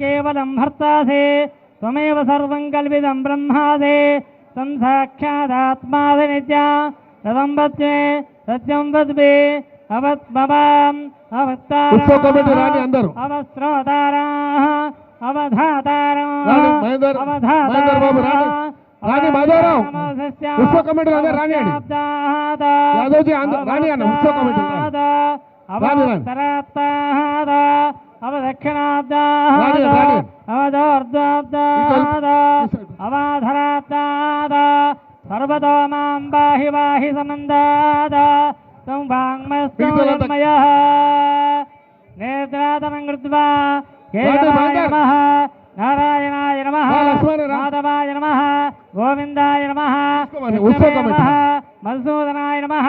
కేవలం భర్తాసే త్వమేవ సర్వం కల్పితం బ్రహ్మాదే తం సాక్షాదాత్మాది నిత్య రథం వత్సే సత్యం వద్వే కమిటీ రాని అందరూ. అవస్త్రోతారా అవధాతారా రాని రాని మాధవరావు ఉత్సవ కమిటీ అండి యాదవ్జీ అన్న కమిటీ అవదోర్ధ్వాబ్ద ఇటు- అవాధరాబ్దాద సర్వతో మాం బాహి బాహి సమందాద తం వాంగ్మయ నేత్రాతనం కృత్వా రాని, నమః నారాయణాయ. మాధవాయ గోవిందాయ మధుసూదనాయ నమః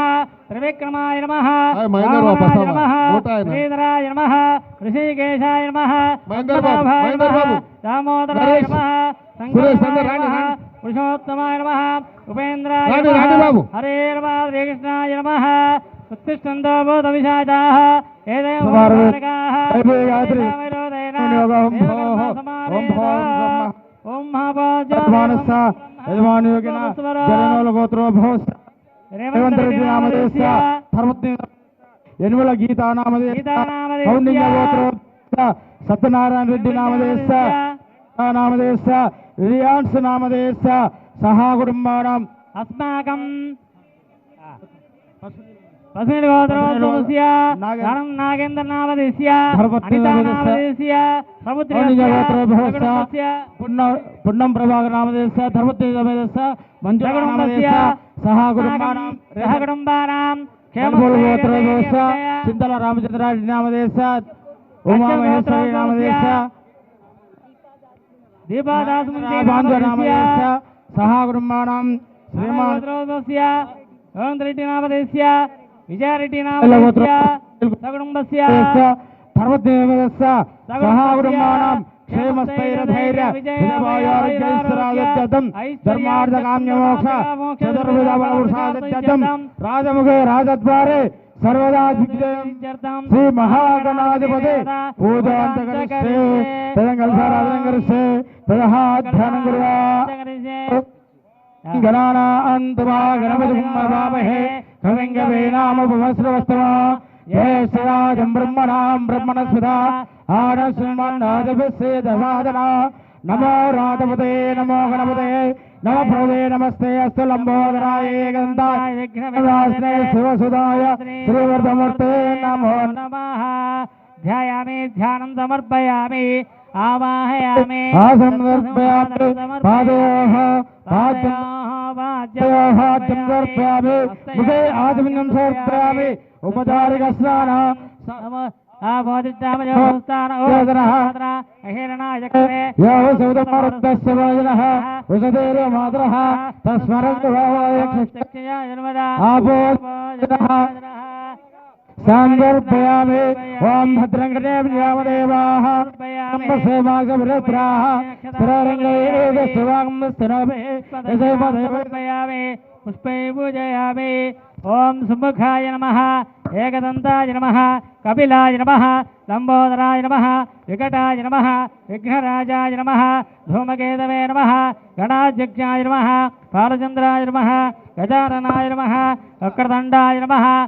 త్రివిక్రమాయ నమః శ్రీధరాయ నమః. ఋషికేశాయ నమః. పద్మనాభాయ నమః. దామోదరాయ నమః. రాండి, నమః. పురుషోత్తమాయ నమః. ఉపేంద్రాయ నమః. హరే నమ శ్రీకృష్ణాయ నమః. ఉత్తిష్టంతో భూత విశాచాః ఏదేవ కుమారు, ఉపకారకాః వైభవ గాయత్రి, ఏదేవైరోధేన ఓం భో, దేవకర్మ ఓం సమావేశ. భో, బ్రహ్మ. ఓం మహాభోజ యజమానస్స యజమానయోగిన జననోల గోత్రో భోస్ రేవంత్ రెడ్డి నామదేశ ధర్మత్ని ఎనుమల గీతా నామదేశ గీతానామదేశ. కౌండిన్య గోత్రో సత్యనారాయణ రెడ్డి నామదేశ నామదేశ రియాన్స్ నామదేశ సహా కుటుంబానం. అస్మాకం పసుని గోత్రోద్భవస్య నాగ- ధనం నాగేంద్ర నామదేశ్య అనితా నామదేశ్య. సముద్రస్య పుణ్య ప్రభాకర్ నామదేశ మంజుల నామదేశ సహా కుటుంబానం. సహ కుటుంబానాం కనుమూల గోత్రదోష చింతల రామచంద్రారెడ్డి నామదేశ ఉమామహేశ్వరి నామదేశ దీపాదాసు నామదేశ సహా కుటుంబానం శ్రీమాన్ గోత్రోద్భవస్య రేవంత్ రెడ్డి నామదేశ్య విజయారెడ్డి గోత్ర- నామదేశ్య సగుడుంబస్య ధర్మత్ని నామదేశ సహా కుటుంబానం క్షేమస్థైర్యధైర్య విజయవాయోర్జైశ్వరాజత్యతం ధర్మార్థ కామ్యమోక్ష చతుర్విధ బలవృషాదత్యతం రాజముఖే రాజద్వారే సర్వదా దిగ్జయం శ్రీ మహాగణాధిపతి పూజాంతకరిస్తే తదంగల్సారాధనం కరిస్తే తదహాధ్యానం కుర్వా గణానాంతమా గణపతి మహామహే కవింగవే దశాదనా నమో రాధపతే నమో గణపతే నమ ప్రభే నమస్తే అస్తు లంబోదరాయ గంధాయ శివసుదాయ శ్రీవర్ధమూర్తే నమో నమః. ధ్యాయామి ధ్యానం సమర్పయామి ఆవాహయామి ఆసమర్పయామి పాదయోః పాద్యం పాద్యోః పాద్యం సమర్పయామి ముఖే సమర్పయామి ఉపచారిక స్నాన. हिरणायक्रमेदमरुद्धस्वयोजनः उषधेर्यमातरः तस्मरन्तभावायक्षक्षयायन्मदापोजनः साङ्गर्पयामि ॐ भद्रङ्गदेवदेवाः सेवागभिरत्राः स्थिररङ्गैः शिवां स्थिरामि यथैव देवयामि వ్యామదేవాః అంబసేవాగవిరత్రాः స్థిరరంగైరేవ శివాంబ స్థిరమే యశైవదేవ సమర్పయామి పుష్పై పూజయామి ఓం సుముఖాయ నమ. ఏకదంతాయ నమ. కపిలాయ నమ. లంబోదరాయ నమ. వికటాయ నమ. విఘ్నరాజాయ నమ. ధూమకేతవే నమ. గణాధ్యక్షాయ నమ. బాలచంద్రాయ నమ. గజాననాయ నమ. వక్రదండాయ నమ.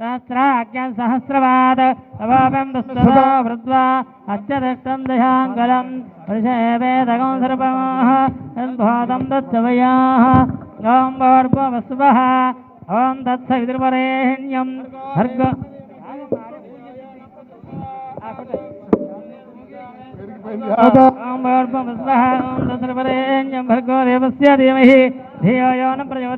యజ్ఞాయ రాజం యజ్ఞమనే దైవే స్వస్తిరస్నః స్వస్తిర్మానుషేభ్యः ఓర్ద్వందయాదవే సదా సన్నాస్తద్వమనే సుందరస్మరే ఓం శాంతి శాంతి శాంతి సహస్రాజ్ఞం సహస్రవాద తవాపం దుస్తదా వృద్వా అత్యదష్టం దశాంగలం వృషేవేదగం సర్పమాహ యద్భాతం దత్తవయాః ఓం భోర్భువస్వః ఓం దత్సవితుర్వరేణ్యం భర్గ